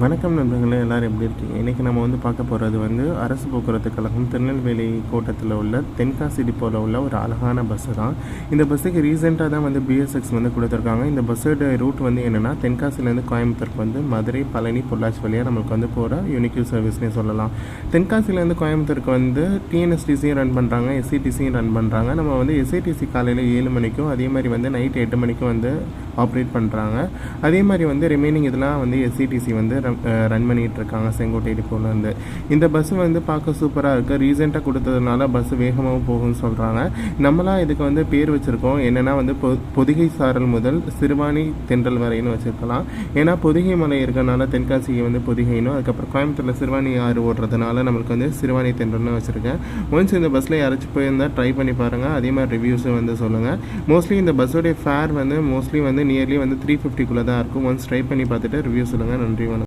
வணக்கம் நண்பர்களே எல்லோரும் எப்படி இருக்கீங்க? இன்றைக்கி நம்ம வந்து பார்க்க போகிறது வந்து அரசு போக்குவரத்து கழகம் திருநெல்வேலி கோட்டத்தில் உள்ள தென்காசி டிப்போவில் உள்ள ஒரு அழகான பஸ்ஸு தான். இந்த பஸ்ஸுக்கு ரீசெண்டாக தான் வந்து பிஎஸ்எக்ஸ் வந்து கொடுத்துருக்காங்க. இந்த பஸ்ஸோட ரூட் வந்து என்னென்னா தென்காசிலேருந்து கோயம்புத்தூருக்கு வந்து மதுரை பழனி பொள்ளாச்சி வழியாக நம்மளுக்கு வந்து போகிற யூனிக்யூ சர்வீஸ்னே சொல்லலாம். தென்காசிலேருந்து கோயம்புத்தூருக்கு வந்து டிஎன்எஸ்டிசியும் ரன் பண்ணுறாங்க எஸ்சிடிசியும் ரன் பண்ணுறாங்க நம்ம வந்து எஸ்ஐடிசி காலையில் ஏழு மணிக்கும் அதே மாதிரி வந்து நைட் எட்டு மணிக்கும் வந்து ஆப்ரேட் பண்ணுறாங்க அதே மாதிரி வந்து ரிமைனிங் இதெல்லாம் வந்து எஸ்சிடிசி வந்து ரன் பண்ணிகிட்டு இருக்காங்க. செங்கோட்டை டிப்போலேருந்து இந்த பஸ் வந்து பார்க்க சூப்பராக இருக்குது ரீசெண்டாக கொடுத்ததுனால பஸ் வேகமாகவும் போகும்னு சொல்கிறாங்க நம்மளாம் இதுக்கு வந்து பேர் வச்சுருக்கோம். என்னென்னா வந்து பொ பொதிகை சாரல் முதல் சிறுவாணி தென்றல் வரைன்னு வச்சுருக்கலாம். ஏன்னா பொதிகை மலை இருக்கிறனால தென்காசிக்கு வந்து பொதிகைனும் அதுக்கப்புறம் கோயம்புத்தூரில் சிறுவாணி ஆறு ஓடுறதுனால நம்மளுக்கு வந்து சிறுவாணி தென்றல்னு வச்சுருக்கேன். ஒன்ஸ் இந்த பஸ்ஸில் யாராச்சும் போயிருந்தால் ட்ரை பண்ணி பாருங்கள் அதே மாதிரி ரிவ்யூஸும் வந்து சொல்லுங்கள் மோஸ்ட்லி இந்த பஸ்ஸோடைய ஃபேர் வந்து மோஸ்ட்லி வந்து நியர்லி வந்து த்ரீ ஃபிஃப்டிக்குள்ளே தான் இருக்கும். ஒன்ஸ் ட்ரை பண்ணி பார்த்துட்டு ரிவ்யூ சொல்லுங்கள் நன்றி வணக்கம்.